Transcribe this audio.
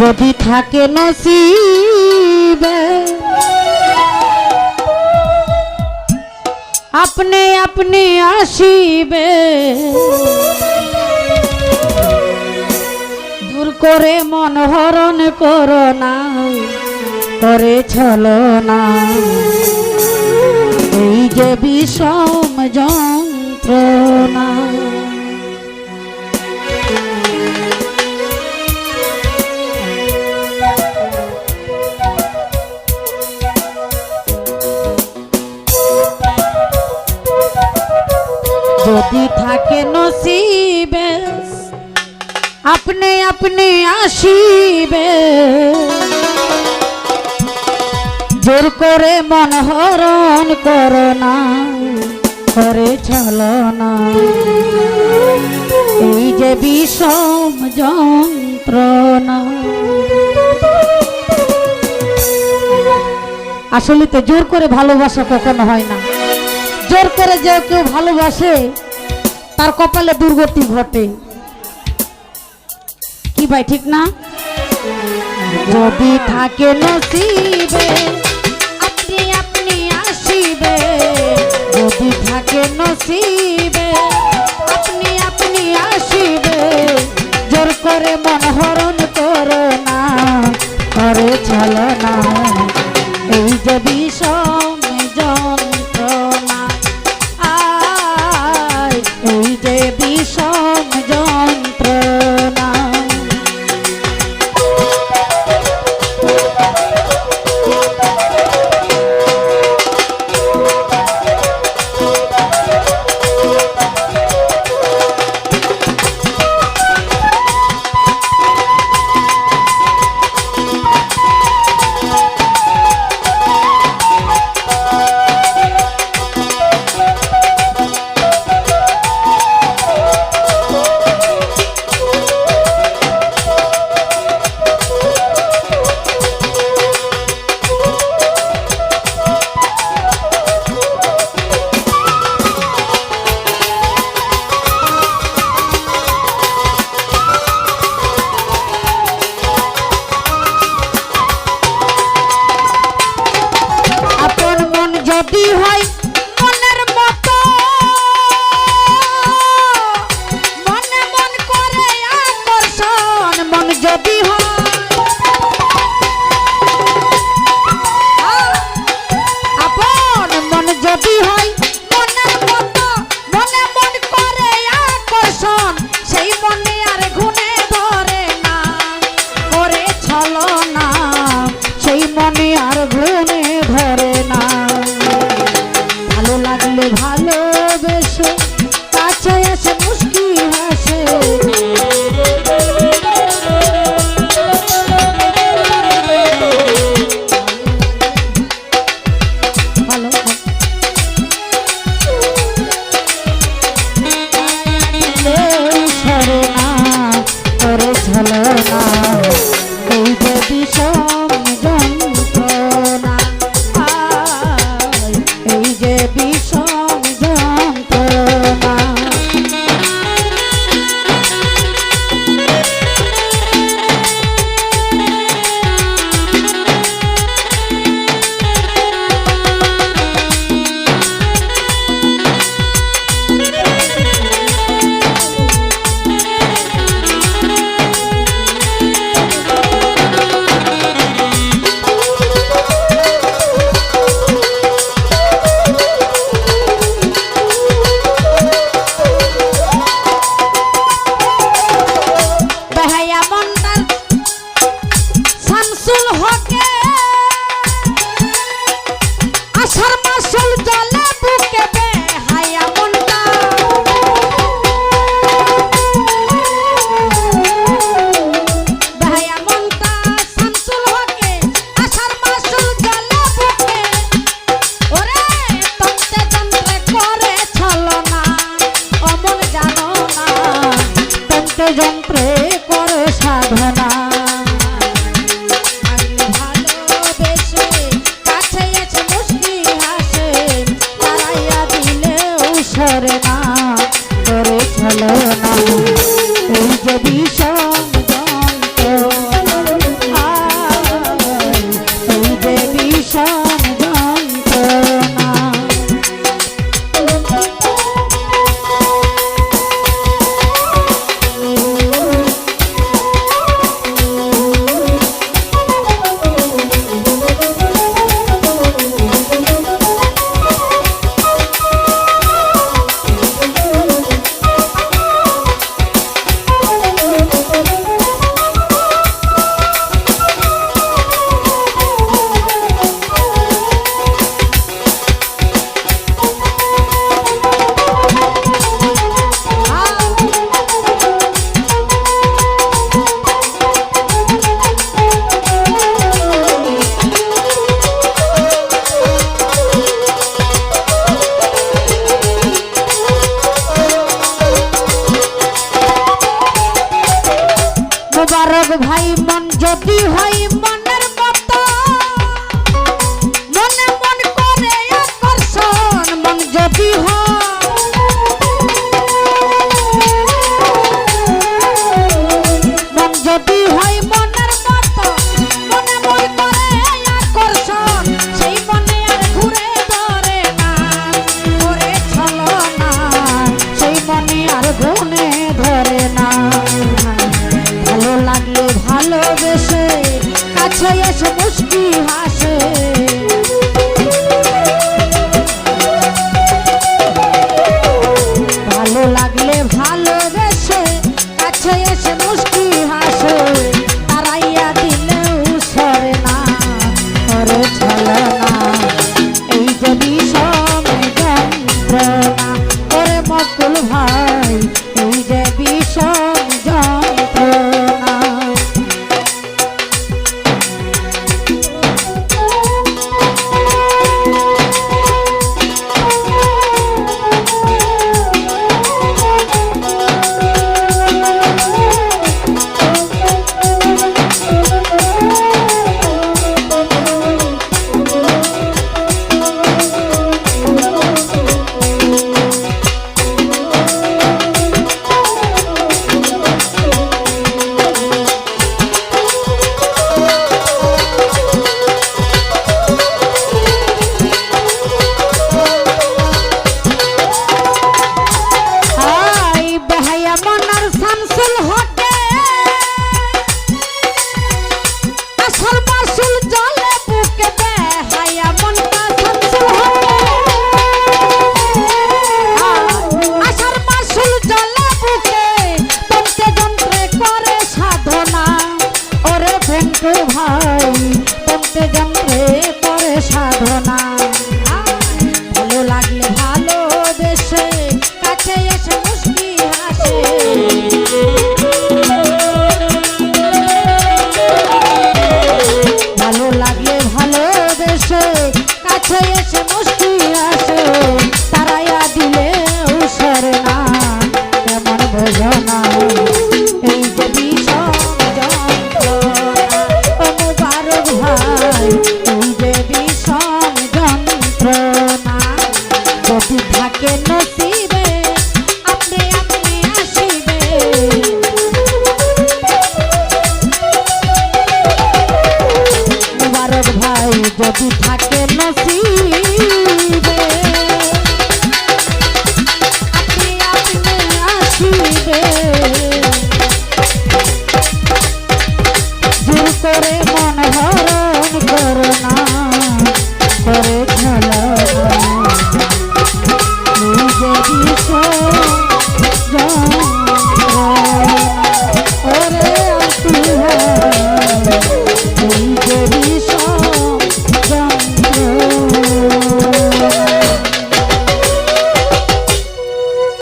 যদি থাকে নসিবে, আপনি আপনি আসিবে। দূর করে মন হরণ করো না, করে চলো না। এই যে বিষম যন্ত্রণা যদি থাকে নসিবে, আপনি আপনি আসিবে। জোর করে মন হরণ করো না, করে চলো না। এই যে বিষম যন্ত্রণা। আসলে তো জোর করে ভালোবাসা কখনো হয় না। জোর করে যে কেউ ভালোবাসে, তার কপালে দুর্গতি ঘটে। কি ভাই, ঠিক না? যদি থাকে নসিবে, আপনি আপনি আসিবে। যদি থাকে নসিবে, আপনি আপনি আসিবে। জোর করে মন হরণ যন্ত্রে করে সাধনা। মোবারক ভাই মন যদি হয় মনের কেন সি